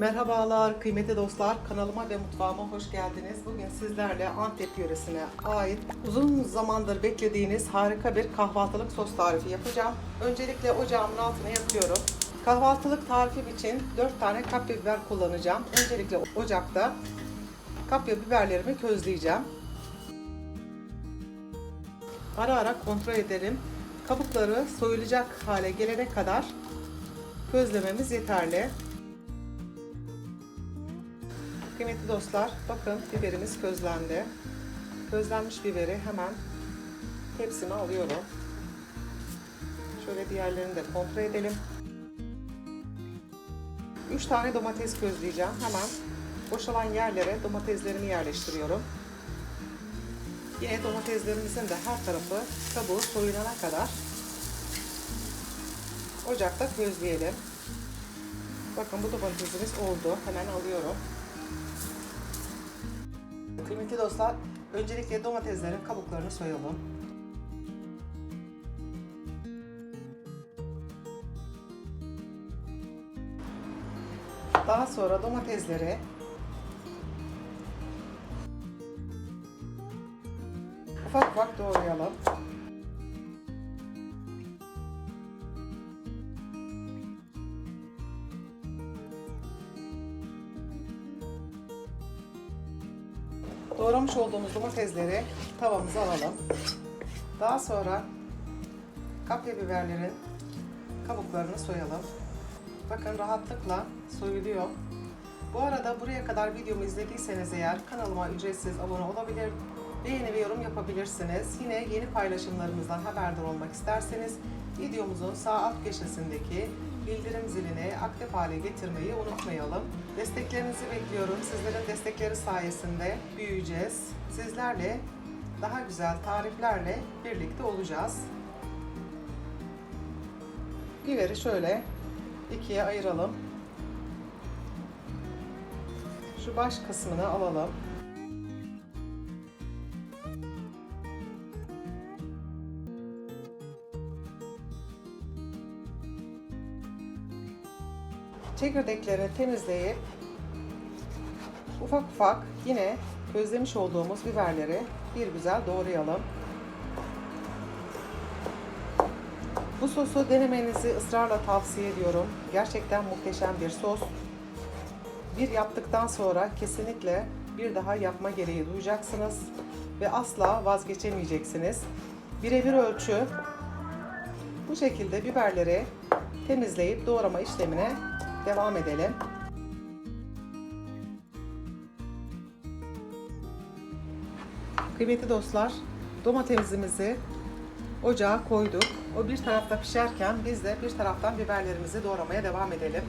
Merhabalar kıymetli dostlar kanalıma ve mutfağıma hoş geldiniz. Bugün sizlerle Antep yöresine ait uzun zamandır beklediğiniz harika bir kahvaltılık sos tarifi yapacağım. Öncelikle ocağımın altına yakıyorum. Kahvaltılık tarifim için 4 tane kapya biber kullanacağım. Öncelikle ocakta kapya biberlerimi közleyeceğim. Ara ara kontrol edelim. Kabukları soyulacak hale gelene kadar közlememiz yeterli. Kıymetli dostlar, bakın biberimiz közlendi. Közlenmiş biberi hemen tepsime alıyorum. Şöyle diğerlerini de kontrol edelim. 3 tane domates közleyeceğim. Hemen boşalan yerlere domateslerimi yerleştiriyorum. Yine domateslerimizin de her tarafı kabuğu soyulana kadar ocakta közleyelim. Bakın bu domatesimiz oldu. Hemen alıyorum. Kıymetli dostlar, öncelikle domateslerin kabuklarını soyalım. Daha sonra domatesleri ufak ufak doğrayalım. Doğramış olduğumuz domatesleri tavamıza alalım. Daha sonra kapya biberlerin kabuklarını soyalım. Bakın rahatlıkla soyuluyor. Bu arada buraya kadar videomu izlediyseniz eğer kanalıma ücretsiz abone olabilir, beğeni ve yorum yapabilirsiniz. Yine yeni paylaşımlarımızdan haberdar olmak isterseniz videomuzun sağ alt köşesindeki bildirim zilini aktif hale getirmeyi unutmayalım. Desteklerinizi bekliyorum. Sizlerin destekleri sayesinde büyüyeceğiz. Sizlerle daha güzel tariflerle birlikte olacağız. Biberi şöyle ikiye ayıralım. Şu baş kısmını alalım. Çekirdeklerini temizleyip ufak ufak yine közlemiş olduğumuz biberleri bir güzel doğrayalım. Bu sosu denemenizi ısrarla tavsiye ediyorum. Gerçekten muhteşem bir sos. Bir yaptıktan sonra kesinlikle bir daha yapma gereği duyacaksınız ve asla vazgeçemeyeceksiniz. Birebir ölçü bu şekilde biberleri temizleyip doğrama işlemine devam edelim. Kıymetli dostlar, domatesimizi ocağa koyduk. O bir tarafta pişerken biz de bir taraftan biberlerimizi doğramaya devam edelim.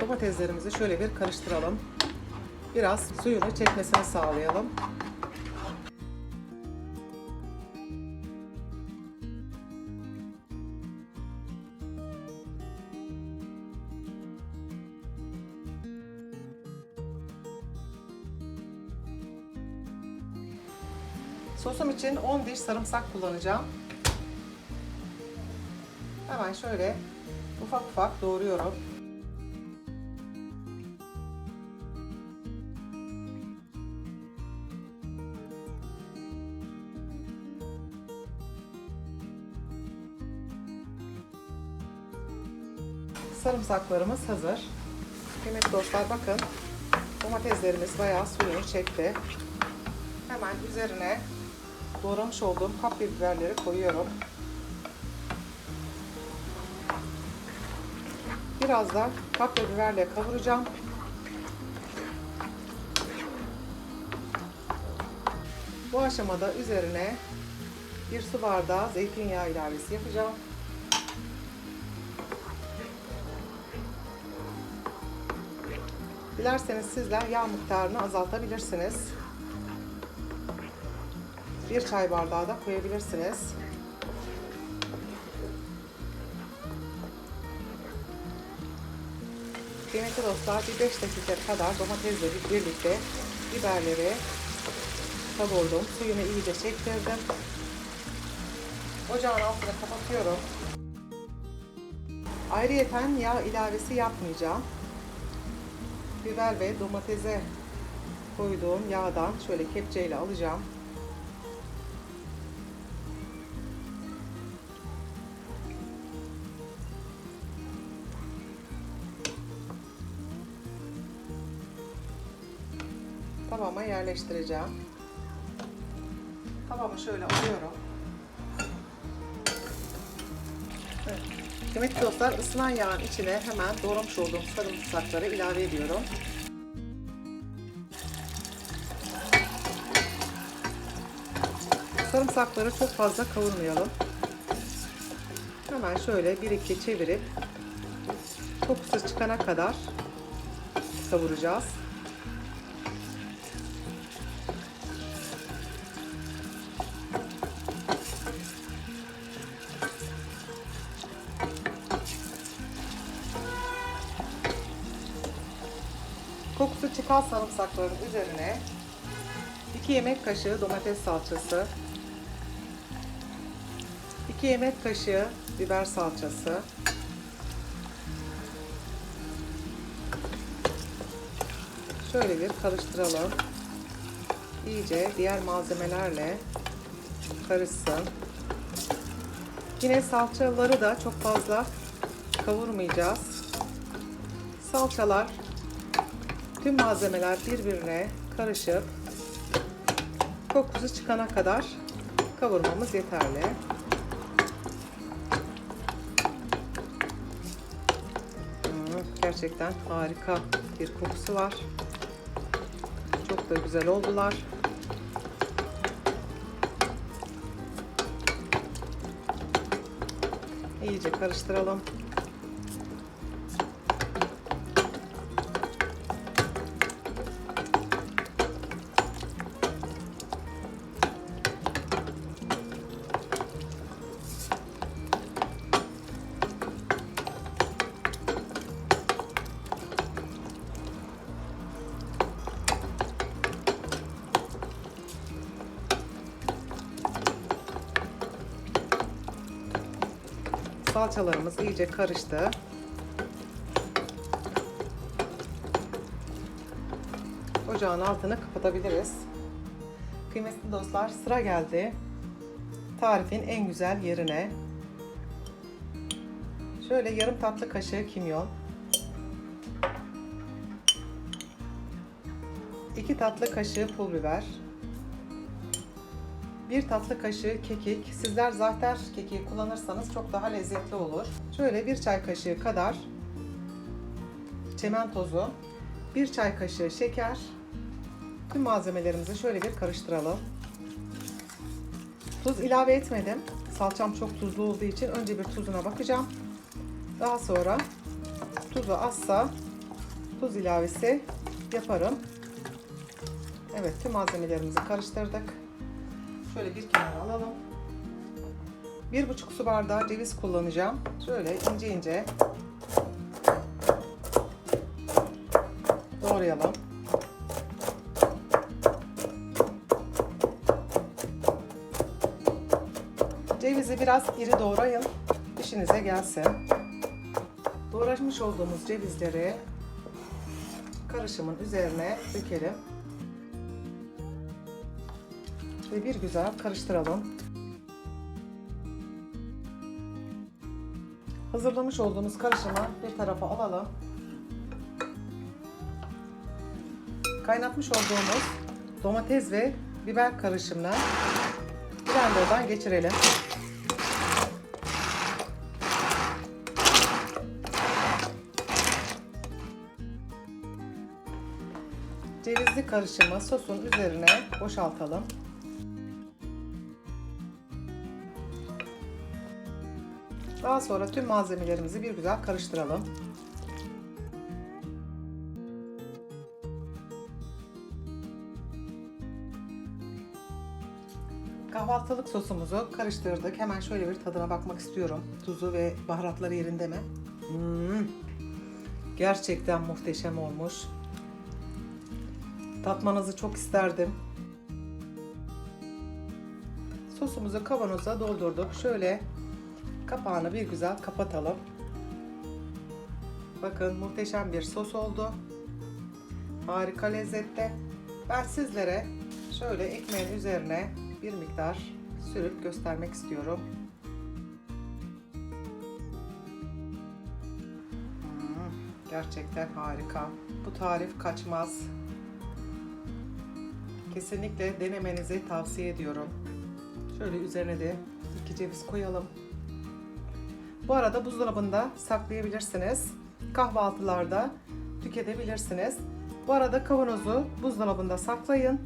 Domateslerimizi şöyle bir karıştıralım. Biraz suyunu çekmesini sağlayalım. Sosum için 10 diş sarımsak kullanacağım. Hemen şöyle ufak ufak doğruyorum. Sarımsaklarımız hazır. Kıymetli dostlar bakın domateslerimiz bayağı suyunu çekti. Hemen üzerine doğramış olduğum kapya biberleri koyuyorum. Biraz da kapya biberle kavuracağım. Bu aşamada üzerine bir su bardağı zeytinyağı ilavesi yapacağım. Dilerseniz sizler yağ miktarını azaltabilirsiniz. Bir çay bardağı da koyabilirsiniz. Kıymetli dostlar bir 5 dakika kadar domatesle birlikte biberleri kavurdum. Suyunu iyice çektirdim. Ocağın altını kapatıyorum. Ayrıyeten yağ ilavesi yapmayacağım. Biber ve domatese koyduğum yağdan şöyle kepçeyle alacağım. Tavama yerleştireceğim. Tavamı şöyle alıyorum. Evet. Kıymetli dostlar ısınan yağın içine hemen doğramış olduğum sarımsakları ilave ediyorum. Sarımsakları çok fazla kavurmayalım. Hemen şöyle bir iki çevirip kokusu çıkana kadar kavuracağız. Çıkan sarımsakların üzerine 2 yemek kaşığı domates salçası, 2 yemek kaşığı biber salçası, şöyle bir karıştıralım. İyice diğer malzemelerle karışsın. Yine salçaları da çok fazla kavurmayacağız. Salçalar Tüm malzemeler birbirine karışıp kokusu çıkana kadar kavurmamız yeterli. Gerçekten harika bir kokusu var. Çok da güzel oldular. İyice karıştıralım. Salçalarımız iyice karıştı. Ocağın altını kapatabiliriz. Kıymetli dostlar sıra geldi. Tarifin en güzel yerine. Şöyle yarım tatlı kaşığı kimyon. 2 tatlı kaşığı pul biber. 1 tatlı kaşığı kekik. Sizler zahter kekiği kullanırsanız çok daha lezzetli olur. Şöyle 1 çay kaşığı kadar çemen tozu, 1 çay kaşığı şeker. Tüm malzemelerimizi şöyle bir karıştıralım. Tuz ilave etmedim. Salçam çok tuzlu olduğu için önce bir tuzuna bakacağım. Daha sonra tuzu azsa tuz ilavesi yaparım. Evet tüm malzemelerimizi karıştırdık. Şöyle bir kenara alalım. Bir buçuk su bardağı ceviz kullanacağım. Şöyle ince ince doğrayalım. Cevizi biraz iri doğrayın. İşinize gelsin. Doğramış olduğumuz cevizleri karışımın üzerine dökelim. Ve bir güzel karıştıralım. Hazırlamış olduğumuz karışımı bir tarafa alalım. Kaynatmış olduğumuz domates ve biber karışımını blenderdan geçirelim. Cevizli karışımı sosun üzerine boşaltalım. Daha sonra tüm malzemelerimizi bir güzel karıştıralım. Kahvaltılık sosumuzu karıştırdık. Hemen şöyle bir tadına bakmak istiyorum. Tuzu ve baharatları yerinde mi? Hmm. Gerçekten muhteşem olmuş. Tatmanızı çok isterdim. Sosumuzu kavanoza doldurduk. Şöyle kapağını bir güzel kapatalım. Bakın muhteşem bir sos oldu. Harika lezzette. Ben sizlere şöyle ekmeğin üzerine bir miktar sürüp göstermek istiyorum. Hmm, gerçekten harika. Bu tarif kaçmaz. Kesinlikle denemenizi tavsiye ediyorum. Şöyle üzerine de iki ceviz koyalım. Bu arada buzdolabında saklayabilirsiniz. Kahvaltılarda tüketebilirsiniz. Bu arada kavanozu buzdolabında saklayın.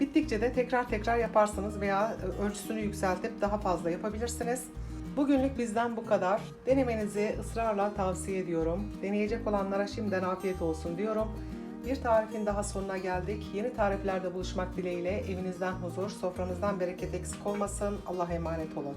Bittikçe de tekrar tekrar yaparsınız veya ölçüsünü yükseltip daha fazla yapabilirsiniz. Bugünlük bizden bu kadar. Denemenizi ısrarla tavsiye ediyorum. Deneyecek olanlara şimdiden afiyet olsun diyorum. Bir tarifin daha sonuna geldik. Yeni tariflerde buluşmak dileğiyle evinizden huzur, sofranızdan bereket eksik olmasın. Allah'a emanet olun.